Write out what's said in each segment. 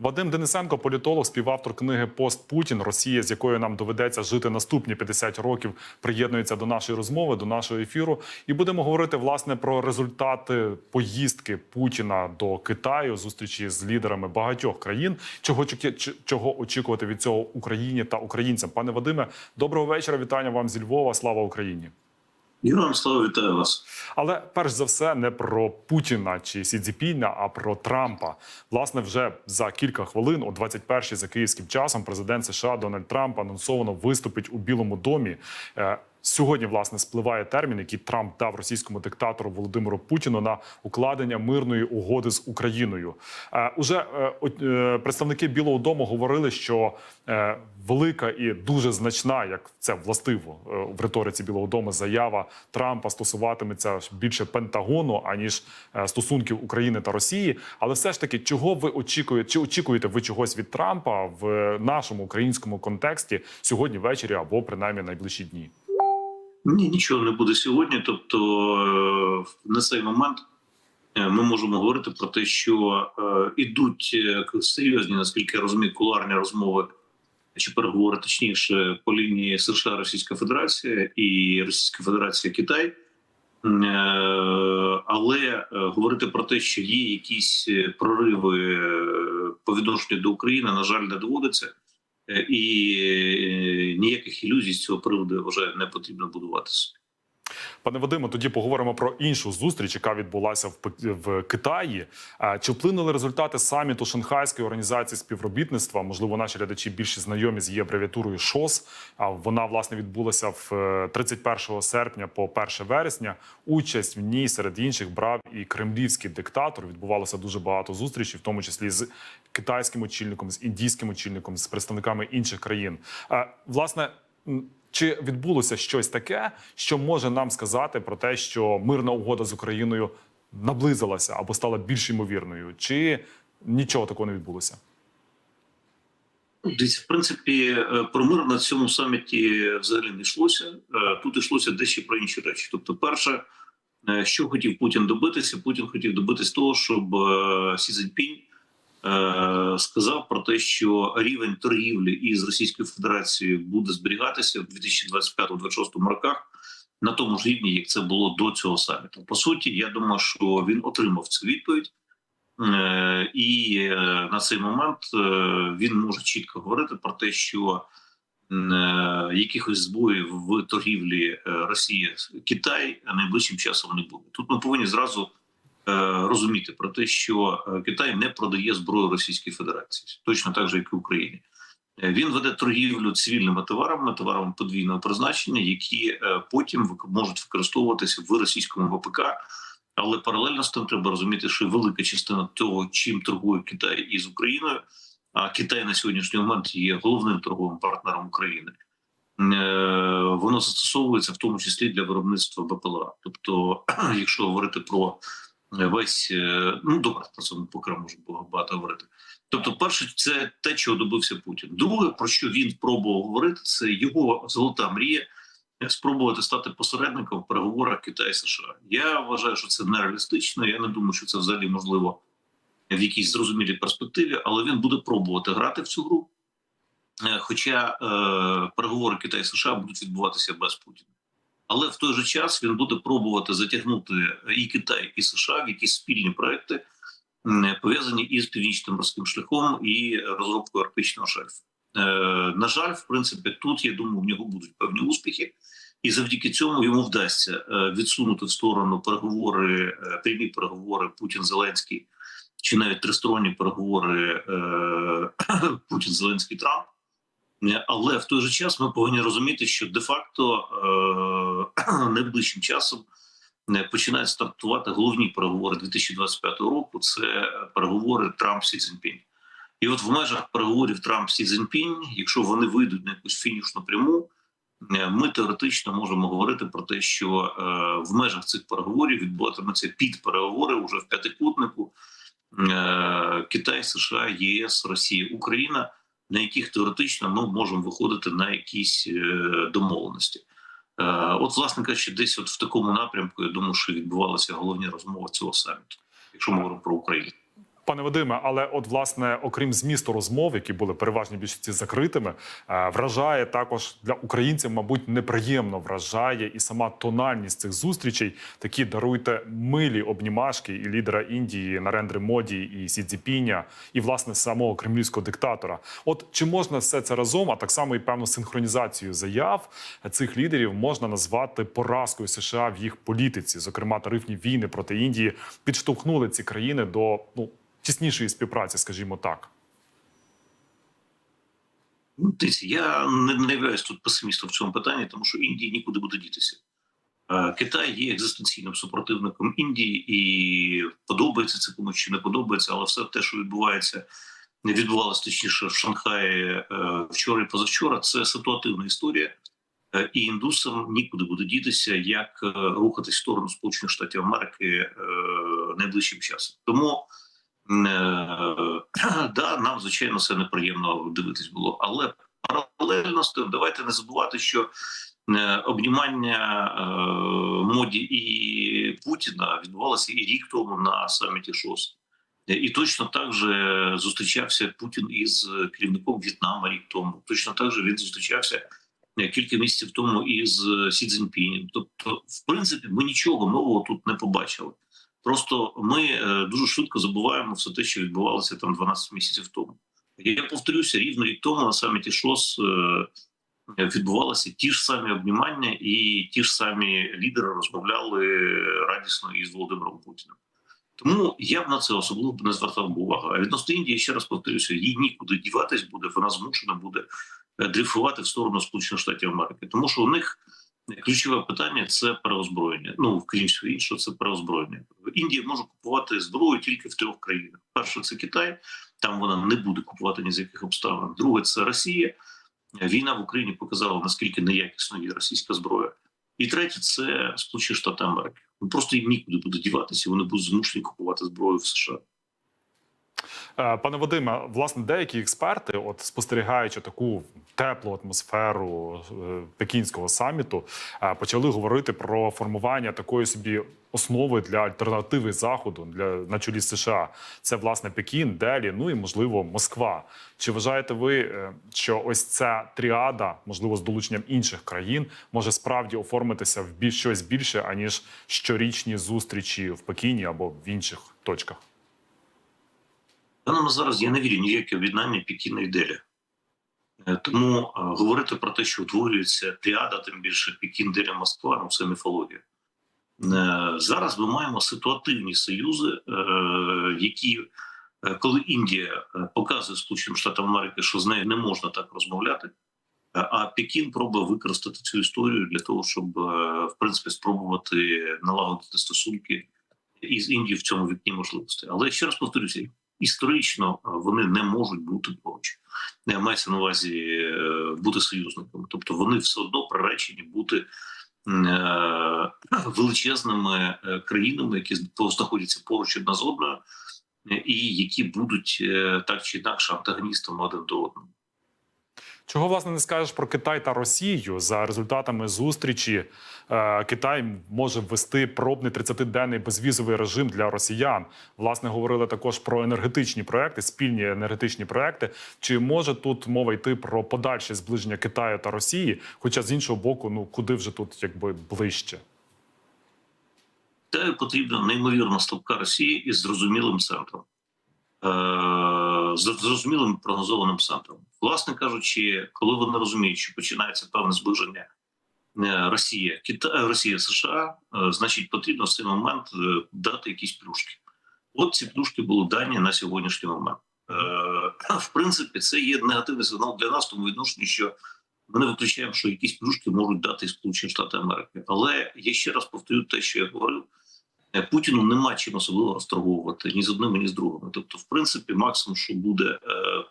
Вадим Денисенко, політолог, співавтор книги Пост Путін Росія, з якою нам доведеться жити наступні 50 років, приєднується до нашої розмови, до нашого ефіру. І будемо говорити власне про результати поїздки Путіна до Китаю, зустрічі з лідерами багатьох країн. Чого чого очікувати від цього Україні та українцям? Пане Вадиме, доброго вечора. Вітання вам зі Львова. Слава Україні. Героям слава вітаю вас. Але перш за все не про Путіна чи Сі Цзіпіна, а про Трампа. Власне, вже за кілька хвилин, о 21-й за київським часом, президент США Дональд Трамп анонсовано виступить у Білому домі. Е, Сьогодні власне спливає термін, який Трамп дав російському диктатору Володимиру Путіну на укладення мирної угоди з Україною. Е, Уже е, е, представники Білого Дому говорили, що е, велика і дуже значна, як це властиво е, в риториці Білого Дому, заява Трампа стосуватиметься більше Пентагону аніж е, стосунків України та Росії. Але все ж таки, чого ви очікуєте? Чи очікуєте ви чогось від Трампа в нашому українському контексті сьогодні ввечері або принаймні найближчі дні? Ні, нічого не буде сьогодні. Тобто е, на цей момент е, ми можемо говорити про те, що е, ідуть серйозні, наскільки я розумію, кулуарні розмови чи переговори точніше по лінії США Російська Федерація і Російська Федерація Китай. Але говорити про те, що є якісь прориви по відношенню до України, на жаль, не доводиться. Е, і е, ніяких ілюзій з цього приводу вже не потрібно будуватися. Пане Вадиме, тоді поговоримо про іншу зустріч, яка відбулася в, в Китаї. Е, Чи вплинули результати саміту Шанхайської організації співробітництва? Можливо, наші глядачі більше знайомі з її абревіатурою ШОС. А вона власне відбулася в е, 31 серпня по 1 вересня. Участь в ній серед інших брав і кремлівський диктатор. Відбувалося дуже багато зустрічей, в тому числі з китайським очільником, з індійським очільником, з представниками інших країн. Е, Власне. Чи відбулося щось таке, що може нам сказати про те, що мирна угода з Україною наблизилася або стала більш ймовірною, чи нічого такого не відбулося? Дивіться, в принципі, е, про мир на цьому саміті взагалі не йшлося. Е, Тут йшлося дещо про інші речі. Тобто, перше, е, що хотів Путін добитися, Путін хотів добитися того, щоб Сі Цзіньпінь сказав про те, що рівень торгівлі із Російською Федерацією буде зберігатися в 2025-2026 роках на тому ж рівні, як це було до цього саміту. По суті, я думаю, що він отримав цю відповідь. Е, І е, на цей момент е, він може чітко говорити про те, що е, якихось збоїв в торгівлі е, Росія Китай найближчим часом не буде. Тут ми повинні зразу е, розуміти про те, що е, Китай не продає зброю Російській Федерації, точно так же, як і Україні. Е, Він веде торгівлю цивільними товарами, товарами подвійного призначення, які е, потім можуть використовуватися в російському ВПК. Але паралельно з тим треба розуміти, що велика частина того, чим торгує Китай із Україною, а Китай на сьогоднішній момент є головним торговим партнером України. е, Воно застосовується в тому числі для виробництва БПЛА. Тобто, якщо говорити про весь е, ну добре, про це ми поки можемо багато говорити. Тобто, перше, це те, чого добився Путін. Друге, про що він пробував говорити, це його золота мрія спробувати стати посередником в переговорах Китаю США. Я вважаю, що це нереалістично. Я не думаю, що це взагалі можливо в якійсь зрозумілій перспективі, але він буде пробувати грати в цю гру. Е, Хоча е, переговори Китаю США будуть відбуватися без Путіна. Але в той же час він буде пробувати затягнути і Китай, і США в якісь спільні проекти, пов'язані із північним морським шляхом і розробкою арктичного шельфу. Е, на жаль, в принципі, тут я думаю, в нього будуть певні успіхи, і завдяки цьому йому вдасться е, відсунути в сторону переговори, е, прямі переговори Путін Зеленський, чи навіть тристоронні переговори е, Путін Зеленський Трамп. Е, Але в той же час ми повинні розуміти, що де-факто е, найближчим часом е, починають стартувати головні переговори 2025 року. Це переговори Трамп Сі Цзіньпінь. І от в межах переговорів Трамп Сі Цзіньпінь, якщо вони вийдуть на якусь фінішну пряму, ми теоретично можемо говорити про те, що в межах цих переговорів відбуватиметься підпереговори уже в п'ятикутнику Китай, США, ЄС, Росія, Україна, на яких теоретично ми можемо виходити на якісь е, домовленості. Е, От, власне кажучи, десь от в такому напрямку я думаю, що відбувалися головні розмови цього саміту, якщо ми говоримо про Україну. Пане Вадиме, але от власне, окрім змісту розмов, які були переважні більшості закритими, е, вражає також для українців, мабуть, неприємно вражає і сама тональність цих зустрічей. Такі даруйте милі обнімашки і лідера Індії Нарендри Моді і Сі Цзіпіня, і власне самого кремлівського диктатора. От чи можна все це разом, а так само і певну синхронізацію заяв цих лідерів можна назвати поразкою США в їх політиці, зокрема тарифні війни проти Індії, підштовхнули ці країни до ну тіснішої співпраці, скажімо так. Ну, дивіться, я не, являюсь тут песимістом в цьому питанні, тому що Індії нікуди буде дітися. Е, Китай є екзистенційним супротивником Індії, і подобається це комусь чи не подобається, але все те, що відбувається, не відбувалося точніше в Шанхаї е, вчора і позавчора, це ситуативна історія. Е, І індусам нікуди буде дітися, як рухатись в сторону Сполучених Штатів Америки найближчим часом. Тому да, нам звичайно це неприємно дивитись було, але паралельно з тим, давайте не забувати, що е, обнімання е, моді і Путіна відбувалося і рік тому на саміті ШОС. Е, І точно так же зустрічався Путін із керівником В'єтнама рік тому. Точно так же він зустрічався е, кілька місяців тому із Сі Цзіньпінем. Тобто, в принципі, ми нічого нового тут не побачили. Просто ми е, дуже швидко забуваємо все те, що відбувалося там 12 місяців тому. Я повторюся, рівно рік тому на саміті ШОС е, відбувалися ті ж самі обнімання, і ті ж самі лідери розмовляли радісно із Володимиром Путіним. Тому я б на це особливо не звертав увагу. А відносно Індії, ще раз повторюся, їй нікуди діватись буде, вона змушена буде е, дрейфувати в сторону Сполучених Штатів Америки, тому що у них ключове питання це переозброєння. Ну крім всього іншого, це переозброєння. Індія може купувати зброю тільки в трьох країнах: перше це Китай, там вона не буде купувати ні з яких обставин. Друге це Росія. Війна в Україні показала наскільки неякісною є російська зброя. І третє це Сполучені Штати Америки. Просто їм нікуди буде діватися. Вони будуть змушені купувати зброю в США. Е, Пане Вадиме, власне, деякі експерти, от спостерігаючи таку теплу атмосферу е, пекінського саміту, е, почали говорити про формування такої собі основи для альтернативи заходу для на чолі США. Це власне Пекін, Делі, ну і можливо Москва. Чи вважаєте ви, що ось ця тріада, можливо, з долученням інших країн, може справді оформитися в більш щось більше аніж щорічні зустрічі в Пекіні або в інших точках? Станом на зараз я не вірю ні в яке об'єднання Пекіна і Делі. Тому е, говорити про те, що утворюється тріада, тим більше Пекін, Деля, Москва, ну це міфологія. Е, Зараз ми маємо ситуативні союзи, е, які, коли Індія показує Сполученим Штатам Америки, що з нею не можна так розмовляти, а Пекін пробує використати цю історію для того, щоб в принципі спробувати налагодити стосунки із Індією в цьому вікні можливостей. Але ще раз повторюся, історично е, вони не можуть бути поруч. Не мається на увазі е, бути союзниками. Тобто вони все одно приречені бути е, величезними країнами, які знаходяться поруч одна з одною, і які будуть так чи інакше антагоністами один до одного. Чого власне не скажеш про Китай та Росію за результатами зустрічі? е, Китай може ввести пробний 30-денний безвізовий режим для росіян. Власне, говорили також про енергетичні проекти, спільні енергетичні проекти. Чи може тут мова йти про подальше зближення Китаю та Росії? Хоча з іншого боку, ну куди вже тут якби ближче? Китаю потрібна неймовірно слабка Росія із зрозумілим центром, з зрозумілим прогнозованим центром. Власне кажучи, коли вони розуміють, що починається певне зближення е, Росія, Китай, Росія, США, е, значить потрібно в цей момент е, дати якісь плюшки. От ці плюшки були дані на сьогоднішній момент. Е, В принципі, це є негативний сигнал для нас, тому відношенні, що ми не виключаємо, що якісь плюшки можуть дати Сполучені Штати Америки. Але я ще раз повторю те, що я говорив. Е, Путіну нема чим особливо розторговувати ні з одними, ні з другими. Тобто, в принципі, максимум, що буде е,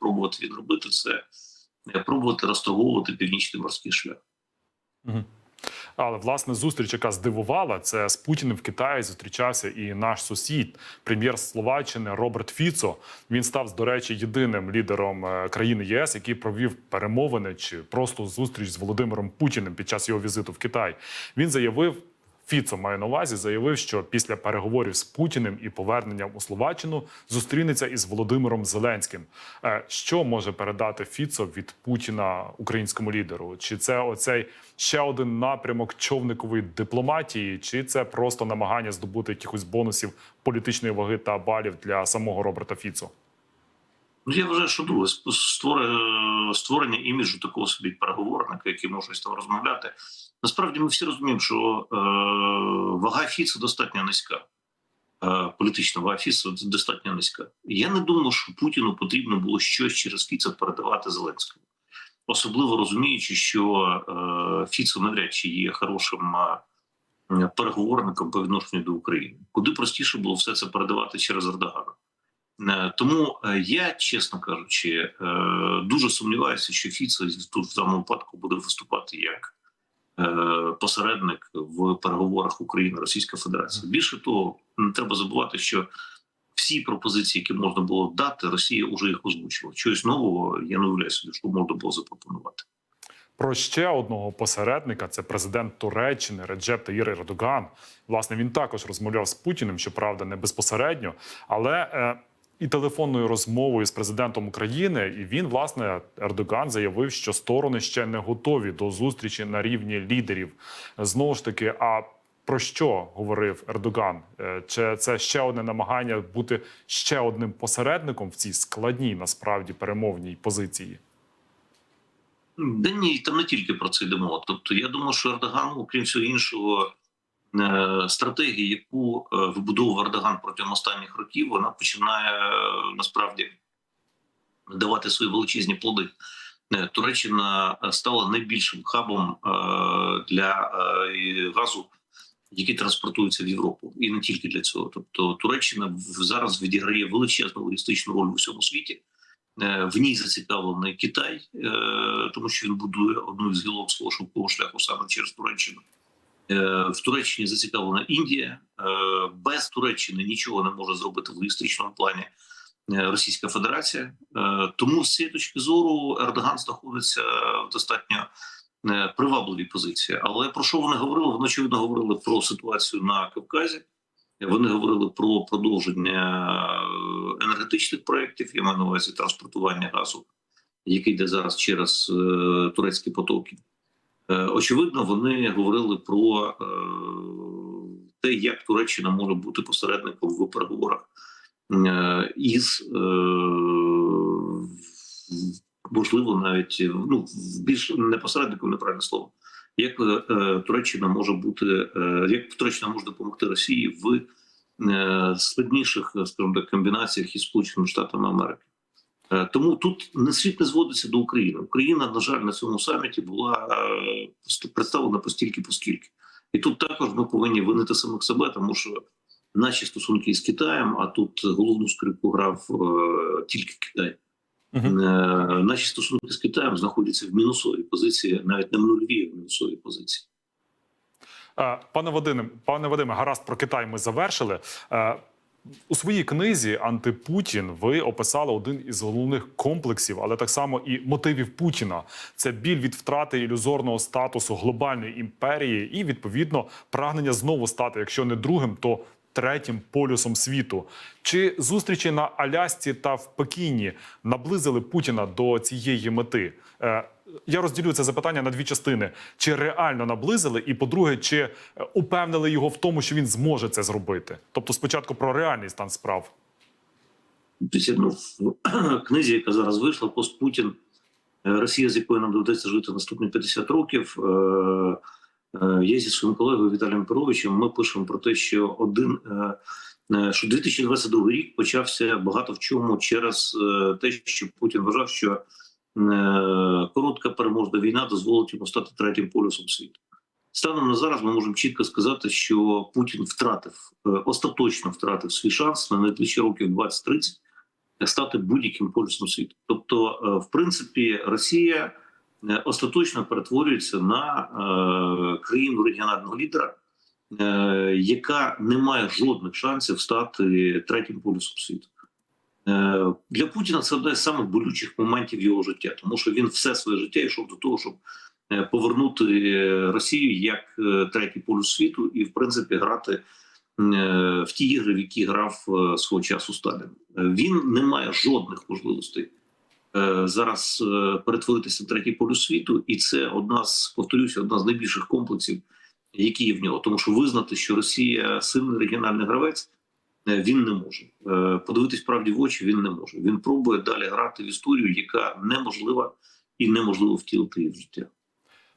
пробувати він робити, це е, пробувати розторговувати північний морський шлях. Мгм. Але власне зустріч, яка здивувала, це з Путіним в Китаї зустрічався і наш сусід, прем'єр Словаччини Роберт Фіцо. Він став, до речі, єдиним лідером країни ЄС, який провів перемовини чи просто зустріч з Володимиром Путіним під час його візиту в Китай. Він заявив. Фіцо має на увазі, заявив, що після переговорів з Путіним і поверненням у Словаччину зустрінеться із Володимиром Зеленським. Е, Що може передати Фіцо від Путіна українському лідеру? Чи це оцей ще один напрямок човникової дипломатії, чи це просто намагання здобути якихось бонусів політичної ваги та балів для самого Роберта Фіцо? Ну, я вважаю, що друге створення, створення іміджу такого собі переговорника, який може з тобою розмовляти. Насправді ми всі розуміємо, що е, вага Фіца достатньо низька. Е, політична вага Фіца достатньо низька. Я не думаю, що Путіну потрібно було щось через Фіца передавати Зеленському. Особливо розуміючи, що е, Фіцо навряд чи є хорошим е, переговорником по відношенню до України. Куди простіше було все це передавати через Ердогана. Е, Тому е, я, чесно кажучи, е, дуже сумніваюся, що Фіцо тут в даному випадку буде виступати як посередник в переговорах України Російська Федерація. Більше того, не треба забувати, що всі пропозиції, які можна було дати, Росія вже їх озвучила. Чогось нового я не уявляю собі, що можна було запропонувати. Про ще одного посередника це президент Туреччини Реджеп Таїр Ердоган. Власне, він також розмовляв з Путіним, щоправда, не безпосередньо, але і телефонною розмовою з президентом України. І він, власне, Ердоган заявив, що сторони ще не готові до зустрічі на рівні лідерів. Знову ж таки, а про що говорив Ердоган? Е, Чи це ще одне намагання бути ще одним посередником в цій складній насправді перемовній позиції? Да ні, там не тільки про це йде мова. Тобто, я думаю, що Ердоган, окрім всього іншого, стратегії, яку е, вибудовував Ердоган протягом останніх років, вона починає е, насправді давати свої величезні плоди. Е, Туреччина стала найбільшим хабом е, для е, газу, який транспортується в Європу, і не тільки для цього. Тобто, Туреччина зараз відіграє величезну логістичну роль в усьому світі. Е, В ній зацікавлений Китай, е, тому що він будує одну із гілок свого шовкового шляху саме через Туреччину. Е, В Туреччині зацікавлена Індія. Е, Без Туреччини нічого не може зробити в логістичному плані е, Російська Федерація. Тому з цієї точки зору Ердоган знаходиться в достатньо привабливій позиції. Але про що вони говорили? Вони очевидно говорили про ситуацію на Кавказі. Вони говорили про продовження енергетичних проєктів, я маю на увазі транспортування газу, який йде зараз через турецькі потоки. Е, очевидно, вони говорили про е, те, як Туреччина може бути посередником в переговорах е, із можливо навіть ну більш не посередником, неправильне слово. Як Туреччина може бути, як Туреччина може допомогти Росії в складніших, скажімо так, комбінаціях із Сполученими Штатами Америки? Е, Тому тут не світ не зводиться до України. Україна, на жаль, на цьому саміті була е, представлена постільки поскільки. І тут також ми повинні винити самих себе, тому що наші стосунки із Китаєм, а тут головну скрипку грав е, тільки Китай. Мгм. Е, Наші стосунки з Китаєм знаходяться в мінусовій позиції, навіть не в нульовій, а в мінусовій позиції. Пане Вадиме, пане Вадиме, гаразд про Китай ми завершили. Е, У своїй книзі Антипутін ви описали один із головних комплексів, але так само і мотивів Путіна. Це біль від втрати ілюзорного статусу глобальної імперії і відповідно прагнення знову стати, якщо не другим, то третім полюсом світу. Чи зустрічі на Алясці та в Пекіні наблизили Путіна до цієї мети? Я розділю це запитання на дві частини: чи реально наблизили, і по-друге, чи е, упевнили його в тому, що він зможе це зробити? Тобто, спочатку про реальний стан справ. Тобто, ну, в книзі, яка зараз вийшла, пост Путін, е, Росія, з якою нам доведеться жити наступні 50 років. е, Я зі своїм колегою Віталієм Перовичем ми пишемо про те, що один що 2022 рік почався багато в чому через те, що Путін вважав, що коротка переможна війна дозволить йому стати третім полюсом світу. Станом на зараз ми можемо чітко сказати, що Путін втратив е, остаточно втратив свій шанс на найближчі років 20-30 стати будь-яким полюсом світу. Тобто, е, в принципі, Росія е, остаточно перетворюється на е, країну регіонального лідера, е, яка не має жодних шансів стати третім полюсом світу. Е, Для Путіна це одне з самих болючих моментів його життя, тому що він все своє життя йшов до того, щоб е, повернути е, Росію як третій полюс світу і, в принципі, грати в ті ігри, в які грав свого часу Сталін. Він не має жодних можливостей зараз перетворитися в третій полюс світу, і це одна з повторюся, одна з найбільших комплексів, які є в нього. Тому що визнати, що Росія сильний регіональний гравець, він не може. Е, Подивитись правді в очі він не може. Він пробує далі грати в історію, яка неможлива і неможливо втілити її в життя.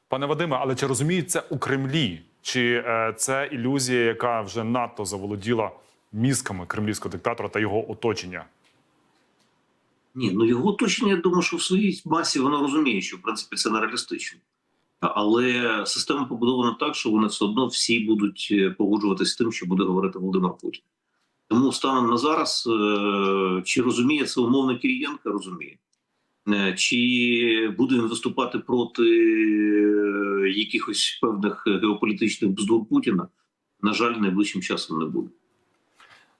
Пане Вадиме, але чи розуміють це у Кремлі? Чи е, це ілюзія, яка вже надто заволоділа мізками кремлівського диктатора та його оточення? Ні, ну його оточення, я думаю, що в своїй масі воно розуміє, що в принципі це нереалістично. Але система побудована так, що вони все одно всі будуть е, погоджуватися з тим, що буде говорити Володимир Путін. Тому станом на зараз, е, чи розуміє це умовно Кирієнка, розуміє. Е, Чи буде він виступати проти е, якихось певних геополітичних бздур Путіна? На жаль, найближчим часом не буде.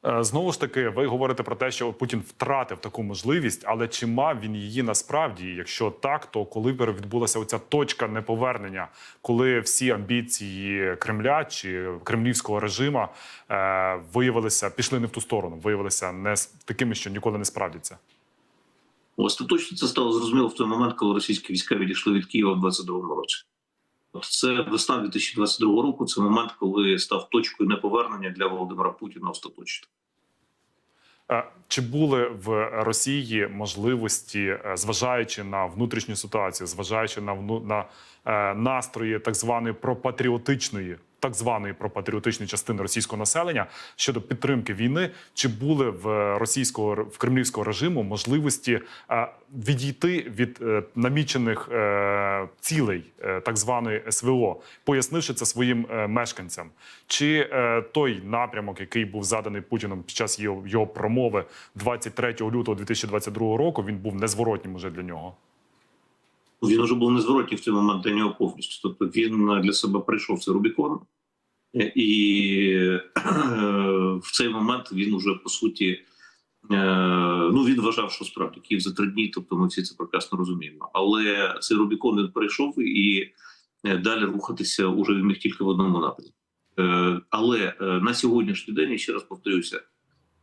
Е, Знову ж таки, ви говорите про те, що Путін втратив таку можливість, але чи мав він її насправді? Якщо так, то коли відбулася оця точка неповернення, коли всі амбіції Кремля чи кремлівського режиму е, виявилися, пішли не в ту сторону, виявилися не такими, що ніколи не справдяться? Остаточно це стало зрозуміло в той момент, коли російські війська відійшли від Києва в 22-му році. Це весна 2022 року. Це момент, коли став точкою неповернення для Володимира Путіна остаточно. Чи були в Росії можливості, е, зважаючи на внутрішню ситуацію, зважаючи на на е, настрої так званої пропатріотичної, так званої пропатріотичної частини російського населення щодо підтримки війни, чи були в російського в кремлівського режиму можливості е, відійти від е, намічених е, цілей е, так званої СВО, пояснивши це своїм е, мешканцям? Чи е, той напрямок, який був заданий Путіном під час його, його промови 23 лютого 2022 року, він був незворотнім уже для нього? Він уже був незворотній в той момент для нього повністю. Тобто він для себе прийшов цей Рубікон, Е, і е, в цей момент він уже по суті. е, Ну, він вважав, що справді Київ за три дні, тобто ми всі це прекрасно розуміємо. Але цей Рубікон він перейшов і е, далі рухатися уже він міг тільки в одному напрямку. Але на сьогоднішній день, я ще раз повторюся,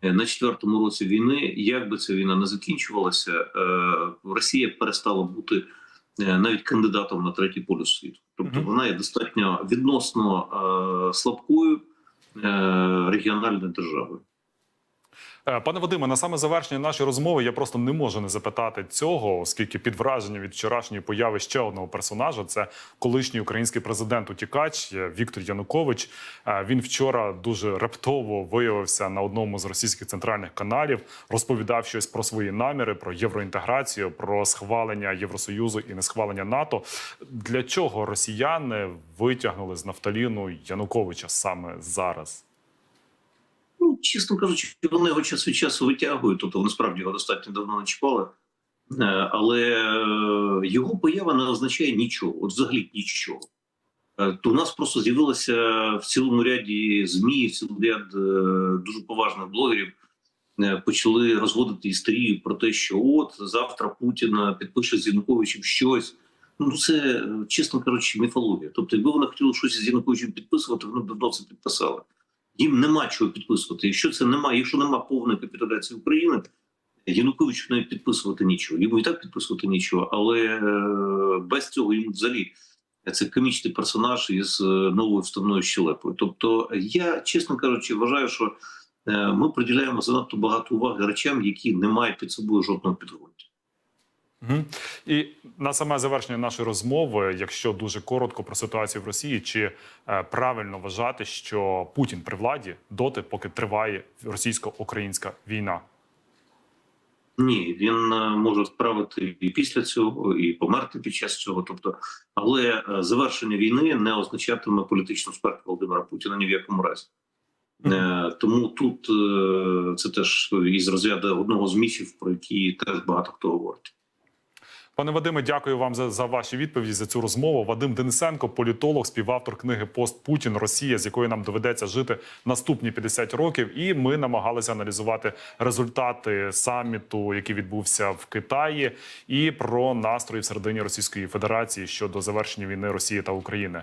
на четвертому році війни, як би ця війна не закінчувалася, Росія перестала бути навіть кандидатом на третій полюс світу. Тобто вона є достатньо відносно е, слабкою е, регіональною державою. Е, Пане Вадиме, на саме завершення нашої розмови я просто не можу не запитати цього, оскільки під враженням від вчорашньої появи ще одного персонажа це колишній український президент утікач е, Віктор Янукович. Е, Він вчора дуже раптово виявився на одному з російських центральних каналів, розповідав щось про свої наміри, про євроінтеграцію, про схвалення Євросоюзу і не схвалення НАТО. Для чого росіяни витягнули з нафталіну Януковича саме зараз? Ну, чесно кажучи, вони його час від часу витягують, тобто вони справді його достатньо давно не чіпали. Е, Але е, його поява не означає нічого, от взагалі нічого. Е, То у нас просто з'явилося в цілому ряді ЗМІ, в цілому ряд дуже поважних блогерів почали розводити істерію про те, що от завтра Путін підпише з Януковичем щось. Ну, це, чесно кажучи, міфологія. Тобто, якби вони хотіли щось з Януковичем підписувати, вони б давно це підписали. Їм нема чого підписувати. Якщо це немає, якщо нема повної капітуляції України, Януковичу не підписувати нічого. Йому і так підписувати нічого, але е, без цього йому взагалі це комічний персонаж із е, новою вставною щелепою. Тобто, я, чесно кажучи, вважаю, що е, ми приділяємо занадто багато уваги речам, які не мають під собою жодного підґрунтя. Мгм. І на саме завершення нашої розмови, якщо дуже коротко про ситуацію в Росії, чи е, правильно вважати, що Путін при владі доти, поки триває російсько-українська війна? Ні, він е, може справити і після цього, і померти під час цього. Тобто, але е, завершення війни не означатиме політичну смерть Володимира Путіна ні в якому разі. Е, Тому тут це теж із розряду одного з міфів, про які теж багато хто говорить. Пане Вадиме, дякую вам за, за ваші відповіді за цю розмову. Вадим Денисенко, політолог, співавтор книги Пост Путін Росія, з якою нам доведеться жити наступні 50 років. І ми намагалися аналізувати результати саміту, який відбувся в Китаї, і про настрої всередині Російської Федерації щодо завершення війни Росії та України.